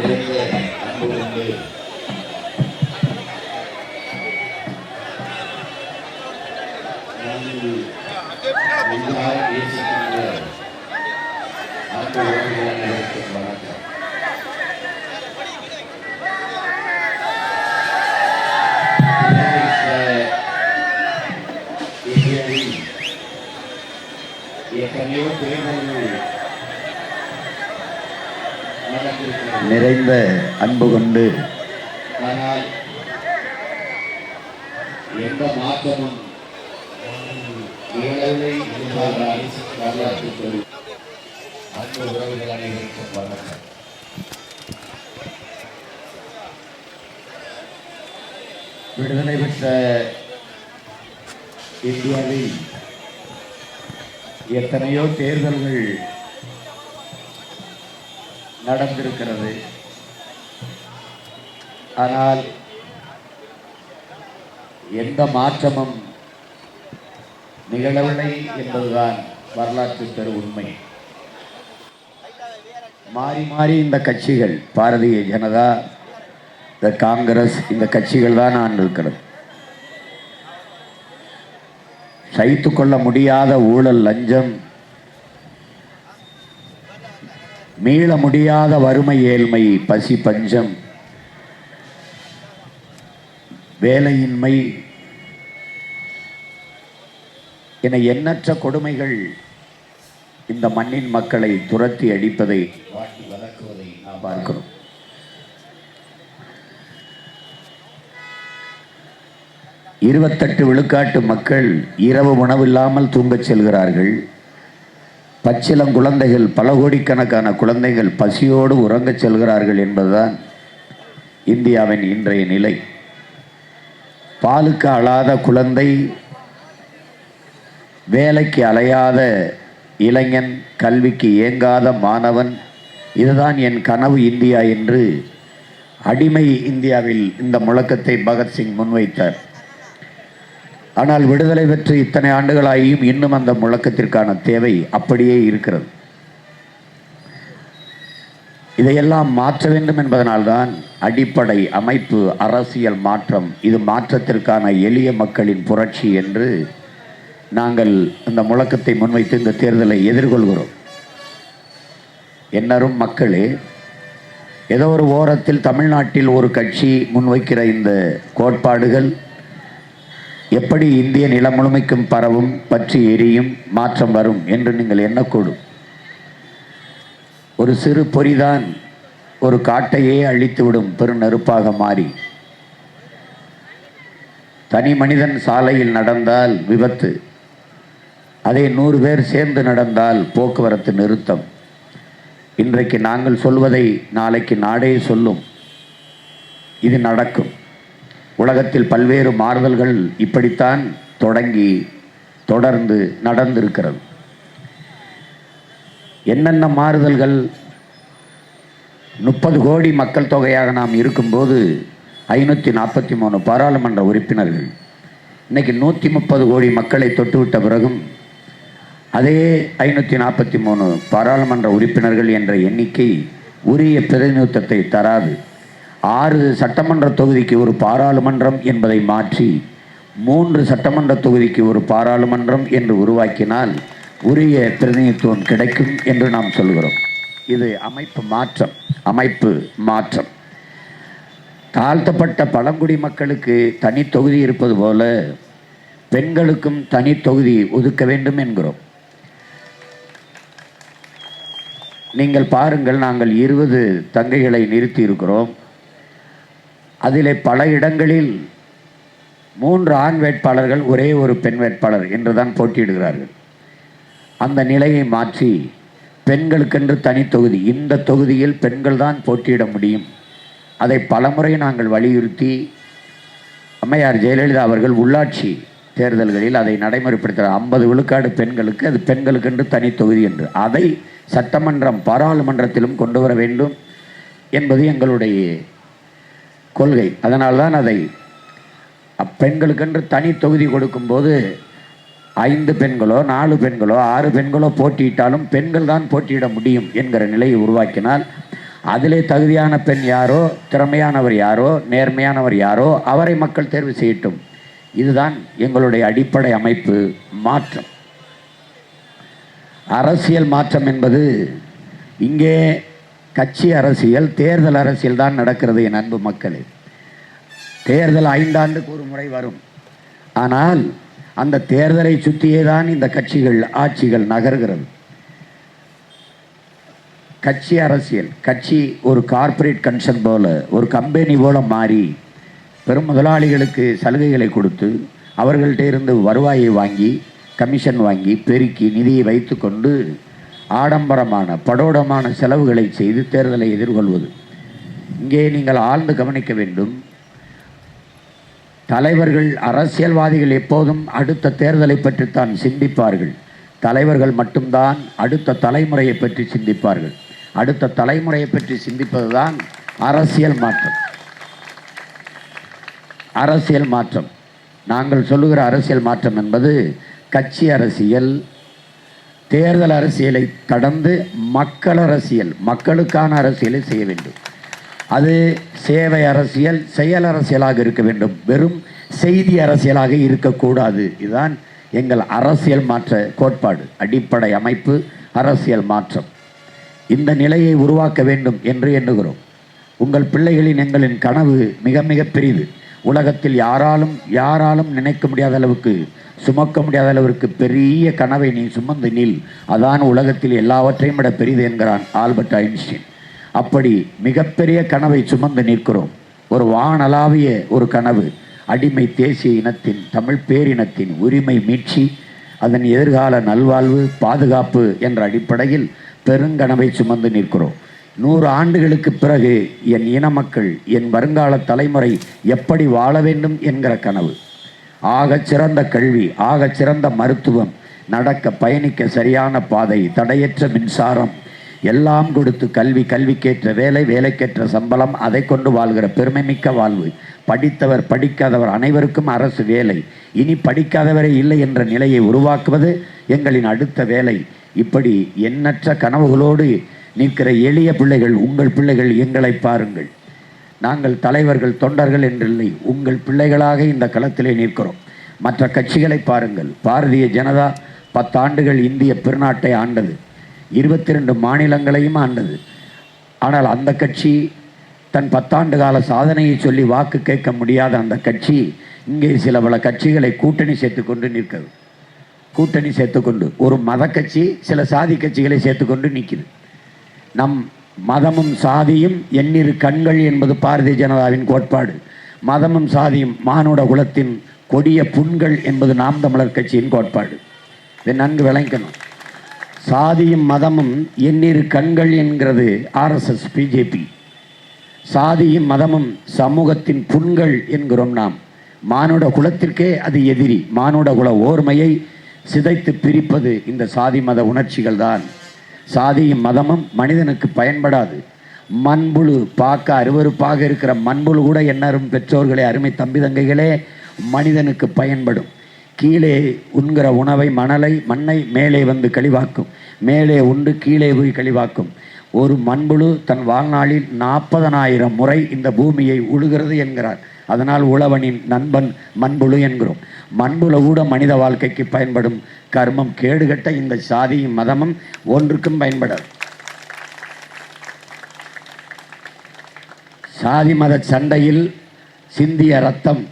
நிறைந்த அன்பு கொண்டு வணக்கம். Gracias. நிறைந்த அன்பு கொண்டு ஆனால் எந்த மாற்றமும் வரலாற்று அன்பு உறவுகள் அனைவருக்கும் வணக்கம். விடுதலை பெற்ற இந்தியாவில் எத்தனையோ தேர்தல்கள் நடந்திருக்கிறது. ஆனால் எந்த மாற்றமும் நிகழவில்லை என்பதுதான் வரலாற்று பெரு உண்மை. மாறி மாறி இந்த கட்சிகள் பாரதிய ஜனதா இந்த காங்கிரஸ் இந்த கட்சிகள் தான் ஆண்டு இருக்கிறது சகித்து கொள்ள முடியாத ஊழல் லஞ்சம் மீள முடியாத வறுமை ஏழ்மை பசி பஞ்சம் வேலையின்மை என எண்ணற்ற கொடுமைகள் இந்த மண்ணின் மக்களை துரத்தி அடிப்பதை வாட்டி வளர்க்குவதை நாம் பார்க்கிறோம். இருபத்தெட்டு விழுக்காட்டு மக்கள் இரவு உணவில்லாமல் தூங்கச் செல்கிறார்கள். பச்சிலம் குழந்தைகள் பல கோடிக்கணக்கான குழந்தைகள் பசியோடு உறங்கச் செல்கிறார்கள் என்பதுதான் இந்தியாவின் இன்றைய நிலை. பாலுக்கு அழாத குழந்தை வேலைக்கு அலையாத இளைஞன் கல்விக்கு ஏங்காத மாணவன் இதுதான் என் கனவு இந்தியா என்று அடிமை இந்தியாவில் இந்த முழக்கத்தை பகத்சிங் முன்வைத்தார். ஆனால் விடுதலை பெற்று இத்தனை ஆண்டுகளாகியும் இன்னும் அந்த முழக்கத்திற்கான தேவை அப்படியே இருக்கிறது. இதையெல்லாம் மாற்ற வேண்டும் என்பதனால்தான் அடிப்படை அமைப்பு அரசியல் மாற்றம் இது மாற்றத்திற்கான எளிய மக்களின் புரட்சி என்று நாங்கள் இந்த முழக்கத்தை முன்வைத்து இந்த தேர்தலை எதிர்கொள்கிறோம். என்னரும் மக்களே ஏதோ ஒரு ஓரத்தில் தமிழ்நாட்டில் ஒரு கட்சி முன்வைக்கிற இந்த கோட்பாடுகள் எப்படி இந்திய நிலம் முழுமைக்கும் பரவும் பற்றி எரியும் மாற்றம் வரும் என்று நீங்கள் எண்ணக்கூடும். ஒரு சிறு பொறிதான் ஒரு காட்டையே அழித்துவிடும் பெருநெருப்பாக மாறி. தனி மனிதன் சாலையில் நடந்தால் விபத்து. அதே நூறு பேர் சேர்ந்து நடந்தால் போக்குவரத்து நிறுத்தம். இன்றைக்கு நாங்கள் சொல்வதை நாளைக்கு நாடே சொல்லும். இது நடக்கும். உலகத்தில் பல்வேறு மாறுதல்கள் இப்படித்தான் தொடங்கி தொடர்ந்து நடந்திருக்கிறது. என்னென்ன மாறுதல்கள்? முப்பது கோடி மக்கள் தொகையாக நாம் இருக்கும்போது ஐநூற்றி நாற்பத்தி மூணு பாராளுமன்ற உறுப்பினர்கள் இன்றைக்கி நூற்றி முப்பது கோடி மக்களை தொட்டுவிட்ட பிறகும் அதே ஐநூற்றி நாற்பத்தி மூணு பாராளுமன்ற உறுப்பினர்கள் என்ற எண்ணிக்கை உரிய பிரதிநிதித்துவத்தை தராது. ஆறு சட்டமன்ற தொகுதிக்கு ஒரு பாராளுமன்றம் என்பதை மாற்றி மூன்று சட்டமன்ற தொகுதிக்கு ஒரு பாராளுமன்றம் என்று உருவாக்கினால் உரிய பிரதிநிதித்துவம் கிடைக்கும் என்று நாம் சொல்கிறோம். இது அமைப்பு மாற்றம் அமைப்பு மாற்றம். தாழ்த்தப்பட்ட பழங்குடி மக்களுக்கு தனி தொகுதி இருப்பது போல பெண்களுக்கும் தனி தொகுதி ஒதுக்க வேண்டும் என்கிறோம். நீங்கள் பாருங்கள் நாங்கள் இருபது தங்கைகளை நிறுத்தி இருக்கிறோம். அதிலே பல இடங்களில் மூன்று ஆண் வேட்பாளர்கள் ஒரே ஒரு பெண் வேட்பாளர் என்றுதான் போட்டியிடுகிறார்கள். அந்த நிலையை மாற்றி பெண்களுக்கென்று தனி தொகுதி இந்த தொகுதியில் பெண்கள் தான் போட்டியிட முடியும். அதை பலமுறை நாங்கள் வலியுறுத்தி அம்மையார் ஜெயலலிதா அவர்கள் உள்ளாட்சி தேர்தல்களில் அதை நடைமுறைப்படுத்துகிறார் ஐம்பது விழுக்காடு பெண்களுக்கு அது பெண்களுக்கென்று தனி தொகுதி என்று. அதை சட்டமன்றம் பாராளுமன்றத்திலும் கொண்டு வர வேண்டும் என்பது எங்களுடைய கொள்கை. அதனால்தான் அதை அப்பெண்களுக்கென்று தனி தொகுதி கொடுக்கும்போது ஐந்து பெண்களோ நாலு பெண்களோ ஆறு பெண்களோ போட்டியிட்டாலும் பெண்கள் தான் போட்டியிட முடியும் என்கிற நிலையை உருவாக்கினால் அதிலே தகுதியான பெண் யாரோ திறமையானவர் யாரோ நேர்மையானவர் யாரோ அவரை மக்கள் தேர்வு செய்யட்டும். இதுதான் எங்களுடைய அடிப்படை அமைப்பு மாற்றம். அரசியல் மாற்றம் என்பது இங்கே கட்சி அரசியல் தேர்தல் அரசியல் தான் நடக்கிறது என் அன்பு மக்களே. தேர்தல் ஐந்தாண்டுக்கு ஒரு முறை வரும். ஆனால் அந்த தேர்தலை சுற்றியே தான் இந்த கட்சிகள் ஆட்சிகள் நகர்கிறது. கட்சி அரசியல் கட்சி ஒரு கார்ப்பரேட் கன்சர்ன் போல ஒரு கம்பெனி போல மாறி பெரும் முதலாளிகளுக்கு சலுகைகளை கொடுத்து அவர்கள்ட்ட இருந்து வருவாயை வாங்கி கமிஷன் வாங்கி பெருக்கி நிதியை வைத்துக்கொண்டு ஆடம்பரமான படோடமான செலவுகளை செய்து தேர்தலை எதிர்கொள்வது. இங்கே நீங்கள் ஆழ்ந்து கவனிக்க வேண்டும் தலைவர்கள் அரசியல்வாதிகள் எப்போதும் அடுத்த தேர்தலை பற்றித்தான் சிந்திப்பார்கள். தலைவர்கள் மட்டும்தான் அடுத்த தலைமுறையை பற்றி சிந்திப்பார்கள். அடுத்த தலைமுறையை பற்றி சிந்திப்பது தான் அரசியல் மாற்றம். அரசியல் மாற்றம். நாங்கள் சொல்லுகிற அரசியல் மாற்றம் என்பது கட்சி அரசியல் தேர்தல் அரசியலை கடந்து மக்கள் அரசியல் மக்களுக்கான அரசியலை செய்ய வேண்டும். அது சேவை அரசியல் செயல் அரசியலாக இருக்க வேண்டும். வெறும் செய்தி அரசியலாக இருக்கக்கூடாது. இதுதான் எங்கள் அரசியல் மாற்ற கோட்பாடு அடிப்படை அமைப்பு அரசியல் மாற்றம். இந்த நிலையை உருவாக்க வேண்டும் என்று எண்ணுகிறோம். உங்கள் பிள்ளைகளின் எங்களின் கனவு மிக மிக பெரிது உலகத்தில் யாராலும் யாராலும் நினைக்க முடியாத அளவுக்கு சுமக்க முடியாத அளவிற்கு பெரிய கனவை நீ சுமந்து நில். அதான் உலகத்தில் எல்லாவற்றையும் விட பெரிது என்கிறான் ஆல்பர்ட் ஐன்ஸ்டீன். அப்படி மிகப்பெரிய கனவை சுமந்து நிற்கிறோம். ஒரு வானளாவிய ஒரு கனவு. அடிமை தேசிய இனத்தின் தமிழ் பேரினத்தின் உரிமை மீட்சி அதன் எதிர்கால நல்வாழ்வு பாதுகாப்பு என்ற அடிப்படையில் பெருங்கனவை சுமந்து நிற்கிறோம். நூறு ஆண்டுகளுக்கு பிறகு என் இன மக்கள் என் வருங்கால தலைமுறை எப்படி வாழ வேண்டும் என்கிற கனவு. ஆகச் சிறந்த கல்வி ஆகச் சிறந்த மருத்துவம் நடக்க பயணிக்க சரியான பாதை தடையற்ற மின்சாரம் எல்லாம் கொடுத்து கல்வி கல்விக்கேற்ற வேலை வேலைக்கேற்ற சம்பளம் அதை கொண்டு வாழ்கிற பெருமைமிக்க வாழ்வு. படித்தவர் படிக்காதவர் அனைவருக்கும் அரசு வேலை. இனி படிக்காதவரே இல்லை என்ற நிலையை உருவாக்குவது எங்களின் அடுத்த வேலை. இப்படி எண்ணற்ற கனவுகளோடு நிற்கிற எளிய பிள்ளைகள் உங்கள் பிள்ளைகள் எங்களை பாருங்கள். நாங்கள் தலைவர்கள் தொண்டர்கள் என்றில்லை. உங்கள் பிள்ளைகளாக இந்த களத்திலே நிற்கிறோம். மற்ற கட்சிகளை பாருங்கள். பாரதிய ஜனதா பத்தாண்டுகள் இந்திய பெருநாட்டை ஆண்டது. இருபத்தி ரெண்டு மாநிலங்களையும் ஆண்டது. ஆனால் அந்த கட்சி தன் பத்தாண்டு கால சாதனையை சொல்லி வாக்கு கேட்க முடியாத அந்த கட்சி இங்கே சில பல கட்சிகளை கூட்டணி சேர்த்துக்கொண்டு நிற்கிறது. கூட்டணி சேர்த்துக்கொண்டு ஒரு மத கட்சி சில சாதி கட்சிகளை சேர்த்துக்கொண்டு நிற்குது. நம் மதமும் சாதியும் எண்ணிரு கண்கள் என்பது பாரதிய ஜனதாவின் கோட்பாடு. மதமும் சாதியும் மானுட குலத்தின் கொடிய புண்கள் என்பது நாம் தமிழர் கட்சியின் கோட்பாடு. இதை நன்கு விளங்கணும். சாதியும் மதமும் எண்ணிரு கண்கள் என்கிறது ஆர்எஸ்எஸ் பிஜேபி சாதியும் மதமும் சமூகத்தின் புண்கள் என்கிறோம் நாம். மானுட குலத்திற்கே அது எதிரி. மானுட குல ஓர்மையை சிதைத்து பிரிப்பது இந்த சாதி மத உணர்ச்சிகள் தான் சாதியும் மதமும் மனிதனுக்கு பயன்படாது. மண்புழு பார்க்க அருவருப்பாக இருக்கிற மண்புழு கூட எண்ணரும் பெற்றோர்களே அருமை தம்பி தங்கைகளே மனிதனுக்கு பயன்படும். கீழே உண்கிற உணவை மணலை மண்ணை மேலே வந்து கழிவாக்கும். மேலே உண்டு கீழே போய் கழிவாக்கும். ஒரு மண்புழு தன் வாழ்நாளில் நாற்பதனாயிரம் முறை இந்த பூமியை உழுகிறது என்கிறார். அதனால் உழவனின் நண்பன் மண்புழு என்கிறோம். மண்புழு கூட மனித வாழ்க்கைக்கு பயன்படும் கர்மம். கேடுகட்ட இந்த சாதியும் மதமும் ஒன்றுக்கும் பயன்படாது. சாதி மத சண்டையில் சிந்திய ரத்தம்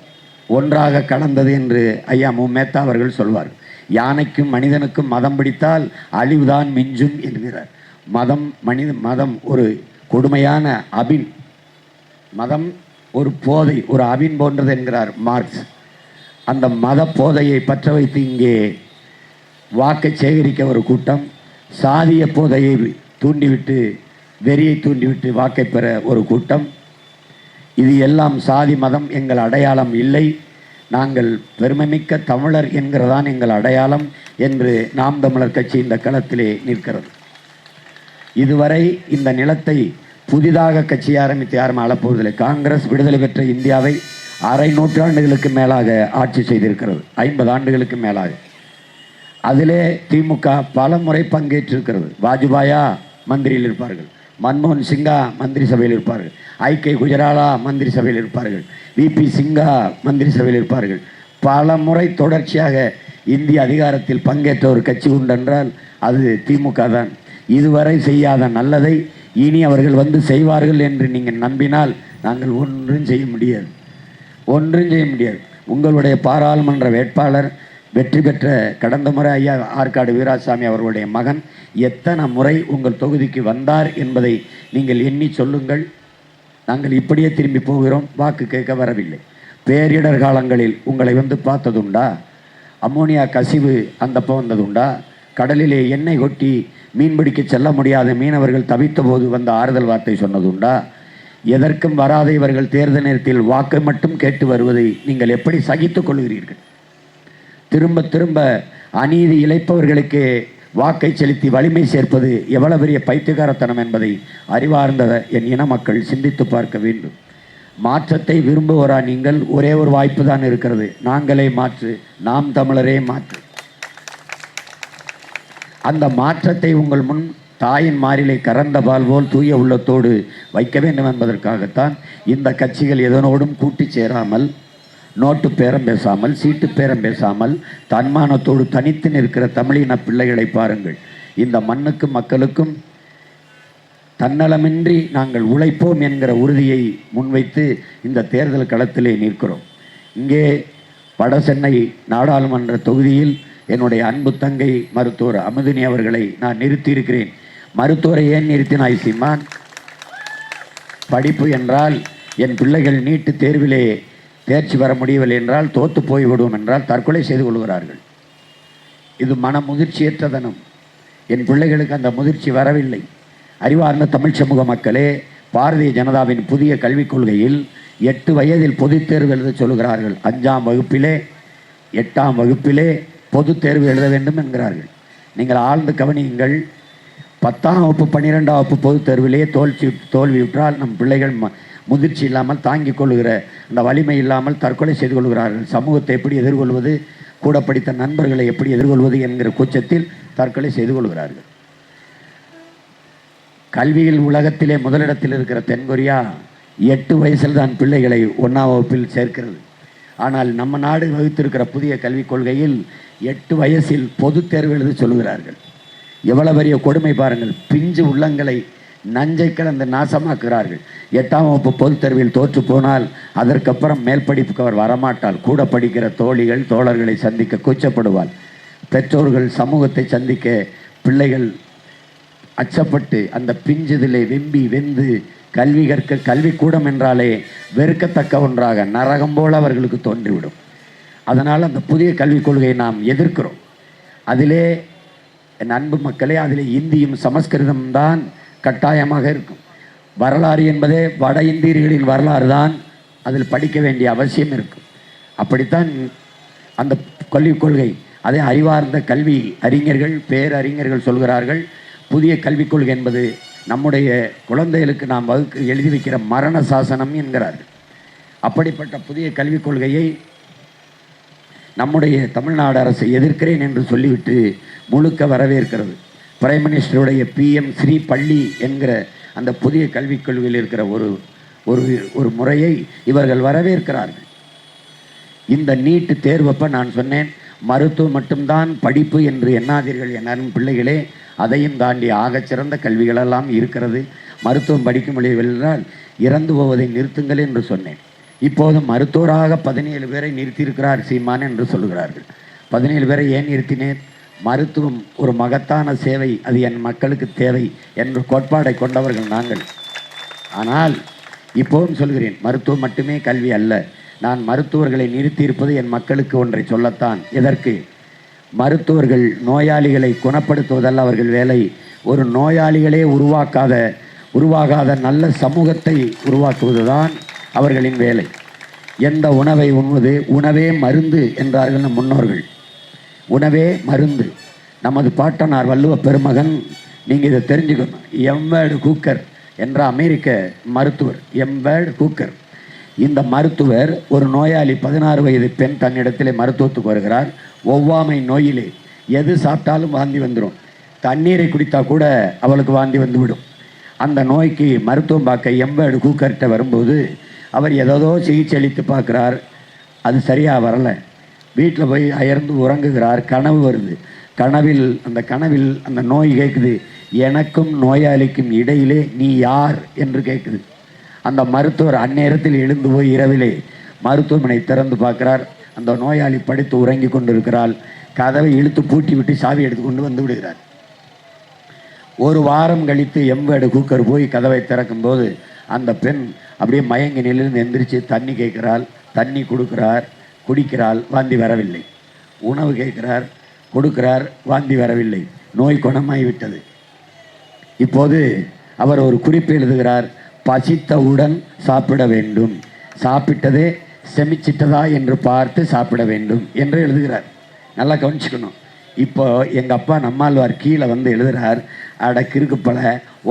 ஒன்றாக கலந்தது என்று ஐயா மு. மேத்தா அவர்கள் சொல்வார். யானைக்கும் மனிதனுக்கும் மதம் பிடித்தால் அழிவுதான் மிஞ்சும் என்கிறார். மதம் மனித மதம் ஒரு கொடுமையான அபின். மதம் ஒரு போதை ஒரு அவின் போன்றது என்கிறார் மார்க்ஸ். அந்த மத போதையை பற்ற வைத்து இங்கே வாக்கை சேகரிக்க ஒரு கூட்டம் சாதிய போதையை தூண்டிவிட்டு வெறியை தூண்டிவிட்டு வாக்கை பெற ஒரு கூட்டம். இது எல்லாம் சாதி மதம் எங்கள் அடையாளம் இல்லை. நாங்கள் பெருமைமிக்க தமிழர் என்கிறதான் எங்கள் அடையாளம் என்று நாம் தமிழர் கட்சி இந்த களத்திலே நிற்கிறது. இதுவரை இந்த நிலத்தை புதிதாக கட்சி ஆரம்பித்து யாரும் அளப்போவதில்லை காங்கிரஸ் விடுதலை பெற்ற இந்தியாவை அரை நூற்றாண்டுகளுக்கு மேலாக ஆட்சி செய்திருக்கிறது. ஐம்பது ஆண்டுகளுக்கு மேலாக. அதிலே திமுக பல முறை பங்கேற்றிருக்கிறது. வாஜ்பாயா மந்திரியில் இருப்பார்கள். மன்மோகன் சிங்கா மந்திரி சபையில் இருப்பார்கள். ஐ.கே. குஜராலா மந்திரி சபையில் இருப்பார்கள். விபி சிங்கா மந்திரி சபையில் இருப்பார்கள். பல முறை தொடர்ச்சியாக இந்திய அதிகாரத்தில் பங்கேற்ற ஒரு கட்சி உண்டென்றால் அது திமுக தான். இதுவரை செய்யாத நல்லதை இனி அவர்கள் வந்து செய்வார்கள் என்று நீங்கள் நம்பினால் நாங்கள் ஒன்றும் செய்ய முடியாது. ஒன்றும் செய்ய முடியாது. உங்களுடைய பாராளுமன்ற வேட்பாளர் வெற்றி பெற்ற கடந்த முறை ஐயா ஆற்காடு வீராசாமி அவர்களுடைய மகன் எத்தனை முறை உங்கள் தொகுதிக்கு வந்தார் என்பதை நீங்கள் எண்ணி சொல்லுங்கள். நாங்கள் இப்படியே திரும்பி போகிறோம். வாக்கு கேட்க வரவில்லை. பேரிடர் காலங்களில் உங்களை வந்து பார்த்ததுண்டா? அம்மோனியா கசிவு அந்தப்போ வந்ததுண்டா? கடலிலே எண்ணெய் கொட்டி மீன்பிடிக்க செல்ல முடியாத மீனவர்கள் தவித்த போது வந்த ஆறுதல் வார்த்தை சொன்னதுண்டா? எதற்கும் வராத இவர்கள் தேர்தல் நேரத்தில் வாக்கு மட்டும் கேட்டு வருவதை நீங்கள் எப்படி சகித்துக் கொள்கிறீர்கள்? திரும்ப திரும்ப அநீதி இழைப்பவர்களுக்கு வாக்கை செலுத்தி வலிமை சேர்ப்பது எவ்வளவு பெரிய பைத்தியகாரத்தனம் என்பதை அறிவார்ந்த என் இன மக்கள் சிந்தித்து பார்க்க வேண்டும். மாற்றத்தை விரும்புவோரா நீங்கள்? ஒரே ஒரு வாய்ப்பு தான் இருக்கிறது. நாங்களே மாற்று நாம் தமிழரே மாற்று. அந்த மாற்றத்தை உங்கள் முன் தாயின் மாறிலை கறந்த பால் போல் தூய உள்ளத்தோடு வைக்க வேண்டும் என்பதற்காகத்தான் இந்த கட்சிகள் எதனோடும் கூட்டி சேராமல் நோட்டு பேரம் பேசாமல் சீட்டு பேரம் பேசாமல் தன்மானத்தோடு தனித்து நிற்கிற தமிழின பிள்ளைகளை பாருங்கள். இந்த மண்ணுக்கும் மக்களுக்கும் தன்னலமின்றி நாங்கள் உழைப்போம் என்கிற உறுதியை முன்வைத்து இந்த தேர்தல் களத்திலே நிற்கிறோம். இங்கே வட சென்னை நாடாளுமன்ற தொகுதியில் என்னுடைய அன்பு தங்கை மருத்துவர் அமுதினி அவர்களை நான் நிறுத்தியிருக்கிறேன். மருத்துவரை ஏன் நிறுத்தினாய் சீமான் படிப்பு என்றால் என் பிள்ளைகள் நீட்டு தேர்விலே தேர்ச்சி பெற முடியவில்லை என்றால் தோத்து போய்விடுவோம் என்றால் தற்கொலை செய்து கொள்கிறார்கள். இது மன முதிர்ச்சியற்றதனம் என் பிள்ளைகளுக்கு அந்த முதிர்ச்சி வரவில்லை. அறிவார்ந்த தமிழ் சமூக மக்களே பாரதிய ஜனதாவின் புதிய கல்விக் கொள்கையில் எட்டு வயதில் பொதுத் தேர்வு எழுத சொல்கிறார்கள் அஞ்சாம் வகுப்பிலே எட்டாம் வகுப்பிலே பொது தேர்வு எழுத வேண்டும் என்கிறார்கள். நீங்கள் ஆழ்ந்து கவனியுங்கள். பத்தாம் வகுப்பு பன்னிரெண்டாம் வகுப்பு பொதுத் தேர்விலேயே தோல்வி தோல்வியுற்றால் நம் பிள்ளைகள் ம- முதிர்ச்சி இல்லாமல் தாங்கிக் கொள்கிற அந்த வலிமை இல்லாமல் தற்கொலை செய்து கொள்கிறார்கள். சமூகத்தை எப்படி எதிர்கொள்வது கூட படித்த நண்பர்களை எப்படி எதிர்கொள்வது என்கிற கூச்சத்தில் தற்கொலை செய்து கொள்கிறார்கள். கல்வியில் உலகத்திலே முதலிடத்தில் இருக்கிற தென்கொரியா எட்டு வயசில் தான் பிள்ளைகளை ஒன்றாம் வகுப்பில் சேர்க்கிறது. ஆனால் நம்ம நாடு வகுத்திருக்கிற புதிய கல்விக் கொள்கையில் எட்டு வயசில் பொதுத் தேர்வு எழுத சொல்கிறார்கள் எவ்வளவு பெரிய கொடுமை பாருங்கள். பிஞ்சு உள்ளங்களை நஞ்சை கலந்து நாசமாக்குகிறார்கள். எட்டாம் வகுப்பு பொதுத் தேர்வில் தோற்று போனால் அதற்கப்புறம் மேல் படிப்புக்கு அவர் வரமாட்டால் கூட படிக்கிற தோழிகள் தோழர்களை சந்திக்க கூச்சப்படுவாள். பெற்றோர்கள் சமூகத்தை சந்திக்க பிள்ளைகள் அச்சப்பட்டு அந்த பிஞ்சுதிலே வெம்பி வெந்து கல்வி கற்க கல்விக்கூடம் என்றாலே வெறுக்கத்தக்க ஒன்றாக நரகம் போல அவர்களுக்கு தோன்றிவிடும். அதனால் அந்த புதிய கல்விக் கொள்கையை நாம் எதிர்க்கிறோம். அதிலே என் அன்பு மக்களே அதில் இந்தியும் சமஸ்கிருதம் தான் கட்டாயமாக இருக்கும். வரலாறு என்பதே வட இந்தியர்களின் வரலாறு தான் அதில் படிக்க வேண்டிய அவசியம் இருக்கும். அப்படித்தான் அந்த கல்விக் கொள்கை அதே அறிவார்ந்த கல்வி அறிஞர்கள் பேரறிஞர்கள் சொல்கிறார்கள் புதிய கல்விக் கொள்கை என்பது நம்முடைய குழந்தைகளுக்கு நாம் வகுக்க எழுதி வைக்கிற மரண சாசனம் என்கிறார்கள். அப்படிப்பட்ட புதிய கல்விக் கொள்கையை நம்முடைய தமிழ்நாடு அரசை எதிர்க்கிறேன் என்று சொல்லிவிட்டு முழுக்க வரவேற்கிறது. பிரைம் மினிஸ்டருடைய பிஎம் ஸ்ரீ பள்ளி என்கிற அந்த புதிய கல்விக் கொள்கையில் இருக்கிற ஒரு ஒரு ஒரு முறையை இவர்கள் வரவேற்கிறார்கள். இந்த நீட்டு தேர்வப்ப நான் சொன்னேன் மருத்துவம் மட்டும்தான் படிப்பு என்று எண்ணாதீர்கள் என்னும் பிள்ளைகளே அதையும் தாண்டி ஆகச்சிறந்த கல்விகளெல்லாம் இருக்கிறது. மருத்துவம் படிக்க முடியவில்லை என்றால் இறந்து போவதை நிறுத்துங்கள் என்று சொன்னேன். இப்போது மருத்துவராக பதினேழு பேரை நிறுத்தியிருக்கிறார் சீமான் என்று சொல்லுகிறார்கள். பதினேழு பேரை ஏன் நிறுத்தினேன்? மருத்துவம் ஒரு மகத்தான சேவை அது என் மக்களுக்கு தேவை என்ற கோட்பாடை கொண்டவர்கள் நாங்கள். ஆனால் இப்போவும் சொல்கிறேன் மருத்துவம் மட்டுமே கல்வி அல்ல. நான் மருத்துவர்களை நிறுத்தியிருப்பது என் மக்களுக்கு ஒன்றை சொல்லத்தான். இதற்கு மருத்துவர்கள் நோயாளிகளை குணப்படுத்துவதல்ல அவர்கள் வேலை. ஒரு நோயாளிகளே உருவாக்காத உருவாகாத நல்ல சமூகத்தை உருவாக்குவதுதான் அவர்களின் வேலை. எந்த உணவை உண்ணுவது? உணவே மருந்து என்றார்கள் நம் முன்னோர்கள். உணவே மருந்து. நமது பாட்டனார் வள்ளுவ பெருமகன் நீங்கள் இதை தெரிஞ்சுக்கணும். எம்வேர்டு கூக்கர் என்ற அமெரிக்க மருத்துவர் எம்வேர்டு கூக்கர். இந்த மருத்துவர் ஒரு நோயாளி பதினாறு வயது பெண் தன்னிடத்திலே மருத்துவத்துக்கு வருகிறார். ஒவ்வாமை நோயிலே எது சாப்பிட்டாலும் வாந்தி வந்துடும் தண்ணீரை குடித்தா கூட அவளுக்கு வாந்தி வந்துவிடும். அந்த நோய்க்கு மருத்துவம் பார்க்க எம்வேர்டு கூக்கர்கிட்ட வரும்போது அவர் ஏதோ சிகிச்சை அளித்து பார்க்குறார். அது சரியாக வரலை. வீட்டில் போய் அயர்ந்து உறங்குகிறார். கனவு வருது. கனவில் அந்த கனவில் அந்த நோய் கேட்குது எனக்கும் நோயாளிக்கும் இடையிலே நீ யார் என்று கேட்குது அந்த மருத்துவர் அந்நேரத்தில் எழுந்து போய் இரவிலே மருத்துவமனை திறந்து பார்க்கிறார். அந்த நோயாளி படுத்து உறங்கி கொண்டிருக்கிறாள். கதவை இழுத்து பூட்டி விட்டு சாவி எடுத்துக்கொண்டு வந்து விடுகிறார். ஒரு வாரம் கழித்து எம்பேடு கூக்கர் போய் கதவை திறக்கும்போது அந்த பெண் அப்படியே மயங்கி நிலையிலிருந்து எந்திரிச்சு தண்ணி கேட்கிறாள் தண்ணி கொடுக்கிறார் குடிக்கிறாள் வாந்தி வரவில்லை. உணவு கேட்கிறார் கொடுக்கிறார் வாந்தி வரவில்லை. நோய் குணமாகிவிட்டது இப்போது அவர் ஒரு குறிப்பு எழுதுகிறார். பசித்தவுடன் சாப்பிட வேண்டும். சாப்பிட்டதே செமிச்சிட்டதா என்று பார்த்து சாப்பிட வேண்டும் என்று எழுதுகிறார். நல்லா கவனிச்சுக்கணும். இப்போ எங்கள் அப்பா நம்மாழ்வார் கீழே வந்து எழுதுகிறார் அட கிறுக்குப்பல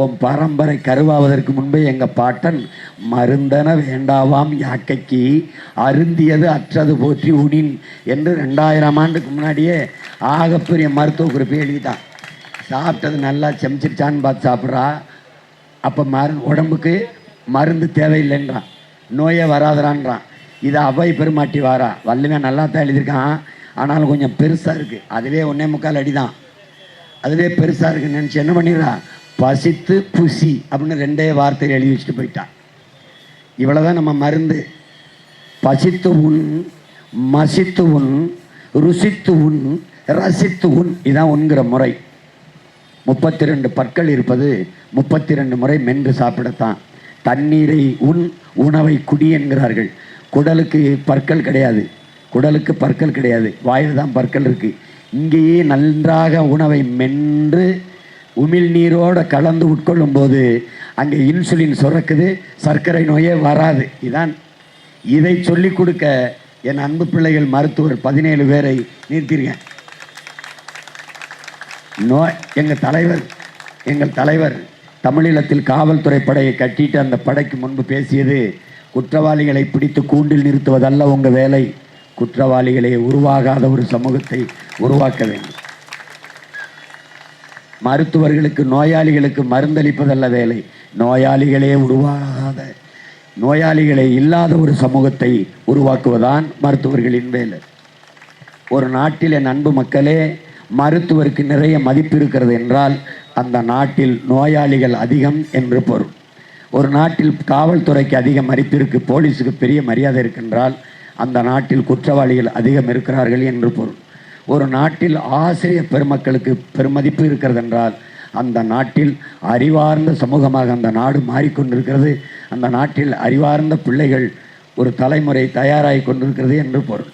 உன் பரம்பரை கருவாவதற்கு முன்பே எங்கள் பாட்டன் மருந்தன வேண்டாவாம் யாக்கைக்கு அருந்தியது அற்றது போற்றி உனின் என்று ரெண்டாயிரம் ஆண்டுக்கு முன்னாடியே ஆகப்பெரிய மருத்துவ குறிப்பை எழுதிட்டான். சாப்பிட்டது நல்லா செமிச்சிருச்சான்னு பார்த்து சாப்பிட்றா. அப்போ மரு உடம்புக்கு மருந்து தேவையில்லைன்றான். நோயே வராதரான்றான். இதை அவை பெருமாட்டி வாரா. வல்லுமே நல்லா தான் எழுதியிருக்கான். ஆனாலும் கொஞ்சம் பெருசாக இருக்குது அதுவே ஒன்றே முக்கால் அடி தான் அதுவே பெருசாக இருக்குன்னு நினச்சி என்ன பண்ணிடுறான் பசித்து புசி அப்படின்னு ரெண்டே வார்த்தையில் எழுதி வச்சுட்டு போயிட்டான் இவ்வளோதான் நம்ம மருந்து. பசித்து உண் மசித்து உண் ருசித்து உண் ரசித்து உண். இதான் உண்கிற முறை. முப்பத்தி ரெண்டு பற்கள் இருப்பது முப்பத்தி ரெண்டு முறை மென்று சாப்பிடத்தான். தண்ணீரை உண் உணவை குடி என்கிறார்கள். குடலுக்கு பற்கள் கிடையாது. குடலுக்கு பற்கள் கிடையாது. வாயில் தான் பற்கள் இருக்குது இங்கேயே நன்றாக உணவை மென்று உமிழ்நீரோடு கலந்து உட்கொள்ளும் போது அங்கே இன்சுலின் சுரக்குது சர்க்கரை நோயே வராது. இதான் இதை சொல்லிக் கொடுக்க என் அன்பு பிள்ளைகள் மருத்துவர் பதினேழு பேரை நிறுத்திருக்கேன். நோய் எங்கள் தலைவர் எங்கள் தலைவர் தமிழீழத்தில் காவல்துறை படையை கட்டிட்டு அந்த படைக்கு முன்பு பேசியது குற்றவாளிகளை பிடித்து கூண்டில் நிறுத்துவதல்ல உங்கள் வேலை. குற்றவாளிகளை உருவாகாத ஒரு சமூகத்தை உருவாக்க வேண்டும். மருத்துவர்களுக்கு நோயாளிகளுக்கு மருந்தளிப்பதல்ல வேலை. நோயாளிகளே உருவாகாத நோயாளிகளே இல்லாத ஒரு சமூகத்தை உருவாக்குவதான் மருத்துவர்களின் வேலை. ஒரு நாட்டில் என் அன்பு மக்களே மருத்துவருக்கு நிறைய மதிப்பு இருக்கிறது என்றால் அந்த நாட்டில் நோயாளிகள் அதிகம் என்று பொருள். ஒரு நாட்டில் காவல்துறைக்கு அதிக மதிப்பு இருக்கு போலீஸுக்கு பெரிய மரியாதை இருக்கின்றால் அந்த நாட்டில் குற்றவாளிகள் அதிகம் இருக்கிறார்கள் என்று பொருள். ஒரு நாட்டில் ஆசிரியர் பெருமக்களுக்கு பெருமதிப்பு இருக்கிறது என்றால் அந்த நாட்டில் அறிவார்ந்த சமூகமாக அந்த நாடு மாறிக்கொண்டிருக்கிறது. அந்த நாட்டில் அறிவார்ந்த பிள்ளைகள் ஒரு தலைமுறை தயாராகி கொண்டிருக்கிறது என்று பொருள்.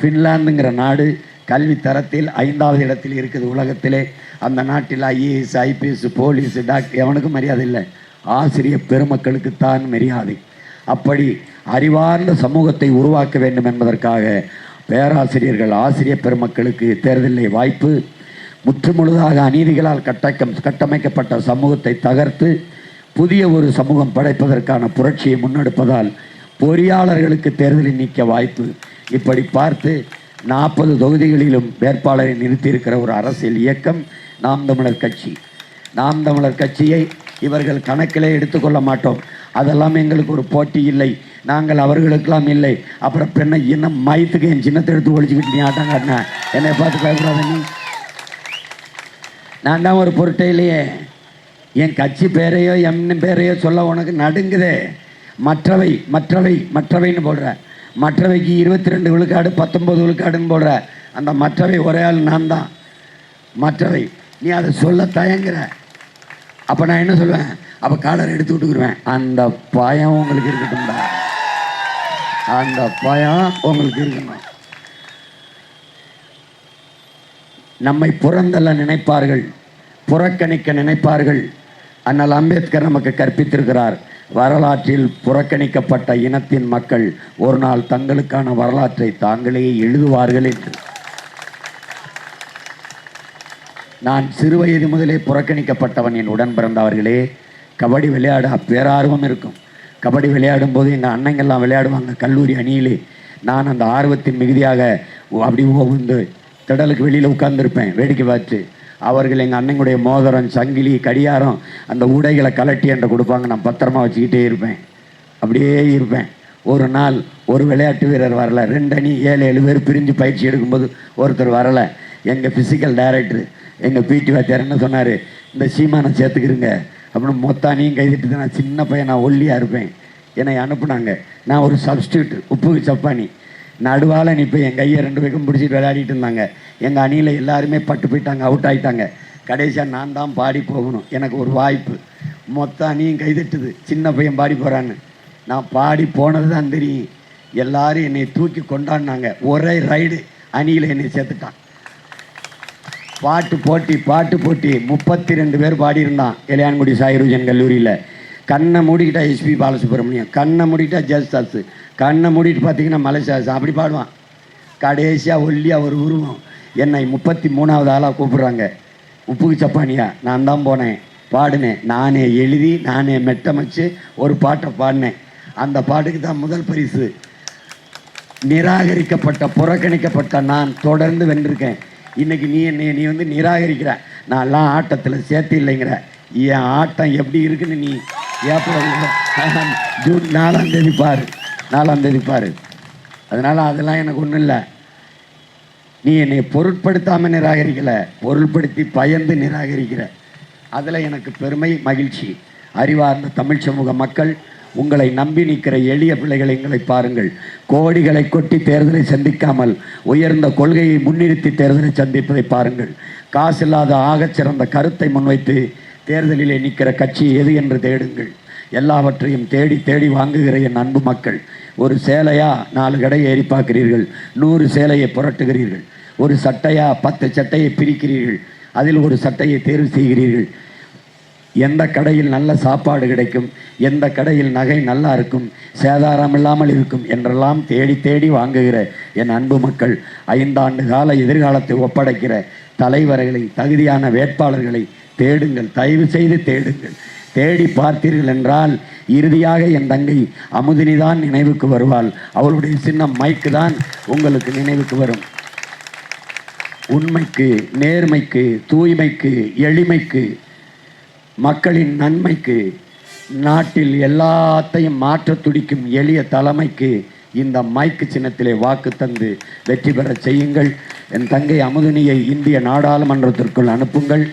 ஃபின்லாந்துங்கிற நாடு கல்வி தரத்தில் ஐந்தாவது இடத்தில் இருக்குது உலகத்திலே. அந்த நாட்டில் ஐஏஎஸ் ஐபிஎஸ் போலீஸ் டாக்டர் எவனுக்கும் மரியாதை இல்லை. ஆசிரியர் பெருமக்களுக்கு தான் மரியாதை. அப்படி அறிவார்ந்த சமூகத்தை உருவாக்க வேண்டும் என்பதற்காக பேராசிரியர்கள் ஆசிரியர் பெருமக்களுக்கு தேர்தலில் வாய்ப்பு முற்றுமுழுதாக அநீதிகளால் கட்டக்கம் கட்டமைக்கப்பட்ட சமூகத்தை தகர்த்து புதிய ஒரு சமூகம் படைப்பதற்கான புரட்சியை முன்னெடுப்பதால் பொறியாளர்களுக்கு தேர்தலில் நீக்க வாய்ப்பு. இப்படி பார்த்து நாற்பது தொகுதிகளிலும் வேட்பாளரை நிறுத்தியிருக்கிற ஒரு அரசியல் இயக்கம் நாம் தமிழர் கட்சி. நாம் தமிழர் கட்சியை இவர்கள் கணக்கிலே எடுத்துக்கொள்ள மாட்டோம். அதெல்லாம் எங்களுக்கு ஒரு போட்டி இல்லை. நாங்கள் அவர்களுக்கெல்லாம் இல்லை. அப்புறம் பெண்ணை இன்னும் மயத்துக்கு என் சின்னத்தை எடுத்து ஒழிச்சுக்கிட்டு நீ ஆட்டம் காட்டின? என்னை பார்த்து பயப்படாத நீ. நான் தான் ஒரு பொருட்டே இல்லையே. என் கட்சி பேரையோ எம் பேரையோ சொல்ல உனக்கு நடுங்குதே. மற்றவை மற்றவை மற்றவைன்னு போடுற. மற்றவைக்கு இருபத்தி ரெண்டு விழுக்காடு பத்தொம்பது விழுக்காடுன்னு போடுற. அந்த மற்றவை ஒரே ஆள் நான் தான். மற்றவை நீ அதை சொல்ல தயங்குற. அப்போ நான் என்ன சொல்லுவேன் அப்போ காலரை எடுத்து விட்டுக்குருவேன். அந்த பயம் உங்களுக்கு இருக்கட்டும்டா. அந்த பயம் உங்களுக்கு இருக்கணும். நம்மை புறந்தல்ல நினைப்பார்கள். புறக்கணிக்க நினைப்பார்கள். அண்ணல் அம்பேத்கர் நமக்கு கற்பித்திருக்கிறார். வரலாற்றில் புறக்கணிக்கப்பட்ட இனத்தின் மக்கள் ஒரு நாள் தங்களுக்கான வரலாற்றை தாங்களே எழுதுவார்கள் என்று. நான் சிறுவயது முதலே புறக்கணிக்கப்பட்டவன் என் உடன் பிறந்தவர்களே கபடி விளையாட பேரார்வம் இருக்கும். கபடி விளையாடும் போது எங்கள் அண்ணங்கள்லாம் விளையாடுவாங்க கல்லூரி அணியிலே. நான் அந்த ஆர்வத்தின் மிகுதியாக அப்படி வந்து திடலுக்கு வெளியில் உட்கார்ந்துருப்பேன் வேடிக்கை பார்த்து. அவர்கள் எங்கள் அண்ணங்களுடைய மோதிரம் சங்கிலி கடியாரம் அந்த உடைகளை கலட்டி என்ற கொடுப்பாங்க. நான் பத்திரமா வச்சுக்கிட்டே இருப்பேன். அப்படியே இருப்பேன். ஒரு நாள் ஒரு விளையாட்டு வீரர் வரல. ரெண்டு அணி ஏழு ஏழு பேர் பிரிஞ்சு பயிற்சி எடுக்கும்போது ஒருத்தர் வரலை. எங்கள் ஃபிசிக்கல் டைரக்டர் எங்கள் பிடி வாத்தியார் என்ன சொன்னார்? இந்த சீமானை சேர்த்துக்கிறங்க அப்படின்னு மொத்தானையும் கைதிட்டு நான் சின்ன பையன் நான் ஒல்லியாக இருப்பேன். என்னை அனுப்புனாங்க. நான் ஒரு சப்ஸ்டியூட் உப்பு சப்பானி. நடுவால் நீ இப்போ என் கையை ரெண்டு பேரும் பிடிச்சிட்டு விளையாடிட்டு இருந்தாங்க. எங்கள் அணியில் எல்லாருமே பட்டு போயிட்டாங்க அவுட் ஆகிட்டாங்க கடைசியாக நான் தான் பாடி போகணும். எனக்கு ஒரு வாய்ப்பு. மொத்த அணியும் கைதட்டுது. சின்ன பையன் பாடி போகிறான்னு நான் பாடி போனது தான் தெரியும். எல்லாரும் என்னை தூக்கி கொண்டாடினாங்க. ஒரே ரைடு அணியில் என்னை சேர்த்துட்டான். பாட்டு போட்டி பாட்டு போட்டி. முப்பத்தி ரெண்டு பேர் பாடியிருந்தான் இளையான்குடி சாயிருஜன் கல்லூரியில். கண்ணை மூடிக்கிட்டா எஸ்பி பாலசுப்ரமணியம் கண்ணை மூடிக்கிட்டா ஜெயஸ்தாஸ் கண்ணை மூடிட்டு பார்த்தீங்கன்னா மலைசாஸ் அப்படி பாடுவான். கடைசியாக ஒல்லியாக ஒரு உருவம். என்னை முப்பத்தி மூணாவது ஆளாக கூப்பிட்றாங்க. உப்புக்கு சப்பானியா? நான் தான் போனேன். பாடினேன். நானே எழுதி நானே மெட்டமைச்சு ஒரு பாட்டை பாடினேன். அந்த பாட்டுக்கு தான் முதல் பரிசு. நிராகரிக்கப்பட்ட புறக்கணிக்கப்பட்ட நான் தொடர்ந்து வென்றிருக்கேன். இன்னைக்கு நீ என்னை நீ வந்து நிராகரிக்கிற. நான்லாம் ஆட்டத்தில் சேர்த்து இல்லைங்கிற. என் ஆட்டம் எப்படி இருக்குன்னு நீ ஏப்ரல் ஜூன் நாலாம் தேதி பாரு. நாலாம் தேதி பாரு. அதனால் அதெல்லாம் எனக்கு ஒன்றும் இல்லை. நீ என்னை பொருட்படுத்தாமல் நிராகரிக்கலை. பொருள்படுத்தி பயந்து நிராகரிக்கிற. அதில் எனக்கு பெருமை மகிழ்ச்சி. அறிவார்ந்த தமிழ் சமூக மக்கள் உங்களை நம்பி நிற்கிற எளிய பிள்ளைகள் எங்களை பாருங்கள். கோடிகளை கொட்டி தேர்தலை சந்திக்காமல் உயர்ந்த கொள்கையை முன்னிறுத்தி தேர்தலை சந்திப்பதை பாருங்கள். காசில்லாத ஆகச் சிறந்த கருத்தை முன்வைத்து தேர்தலிலே நிற்கிற கட்சி எது என்று தேடுங்கள். எல்லாவற்றையும் தேடி தேடி வாங்குகிற என் அன்பு மக்கள் ஒரு சேலையா நாலு கடை ஏறி பார்க்கிறீர்கள். நூறு சேலையை புரட்டுகிறீர்கள். ஒரு சட்டையா பத்து சட்டையை பிரிக்கிறீர்கள். அதில் ஒரு சட்டையை தேர்வு செய்கிறீர்கள். எந்த கடையில் நல்ல சாப்பாடு கிடைக்கும் எந்த கடையில் நகை நல்லா இருக்கும் சேதாரம் இல்லாமல் இருக்கும் என்றெல்லாம் தேடி தேடி வாங்குகிற என் அன்பு மக்கள் ஐந்தாண்டு கால எதிர்காலத்தை ஒப்படைக்கிற தலைவர்களை தகுதியான வேட்பாளர்களை தேடுங்கள் தயவு செய்து தேடுங்கள். தேடி பார்த்தீர்கள் என்றால் இறுதியாக என் தங்கை அமுதினி தான் நினைவுக்கு வருவாள். அவளுடைய சின்னம் மைக்கு தான் உங்களுக்கு நினைவுக்கு வரும். உண்மைக்கு நேர்மைக்கு தூய்மைக்கு எளிமைக்கு மக்களின் நன்மைக்கு நாட்டில் எல்லாத்தையும் மாற்ற துடிக்கும் எளிய தலைமைக்கு இந்த மைக்கு சின்னத்திலே வாக்கு தந்து வெற்றி பெறச் செய்யுங்கள். என் தங்கை அமுதினியை இந்திய நாடாளுமன்றத்திற்குள் அனுப்புங்கள்.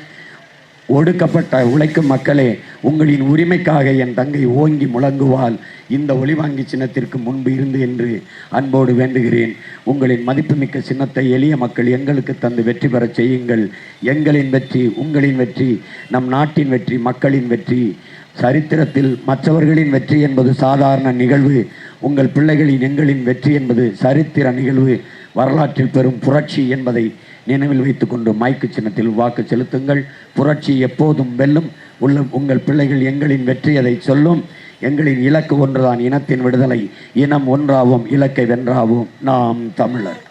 ஒடுக்கப்பட்ட உழைக்கும் மக்களே உங்களின் உரிமைக்காக என் தங்கை ஓங்கி முழங்குவாள். இந்த ஒளிவாங்கி சின்னத்திற்கு முன்பு இருந்து என்று அன்போடு வேண்டுகிறேன். உங்களின் மதிப்புமிக்க சின்னத்தை எளிய மக்கள் எங்களுக்கு தந்து வெற்றி பெறச் செய்யுங்கள். எங்களின் வெற்றி உங்களின் வெற்றி நம் நாட்டின் வெற்றி மக்களின் வெற்றி. சரித்திரத்தில் மற்றவர்களின் வெற்றி என்பது சாதாரண நிகழ்வு. உங்கள் பிள்ளைகளின் எங்களின் வெற்றி என்பது சரித்திர நிகழ்வு. வரலாற்றில் பெறும் புரட்சி என்பதை நினைவில் வைத்துக்கொண்டு மைக்கு சின்னத்தில் வாக்கு செலுத்துங்கள். புரட்சி எப்போதும் வெல்லும். உள்ள உங்கள் பிள்ளைகள் எங்களின் வெற்றி அதை சொல்லும். எங்களின் இலக்கு ஒன்றுதான் இனத்தின் விடுதலை. இனம் ஒன்றாவும் இலக்கை வென்றாவும் நாம் தமிழர்.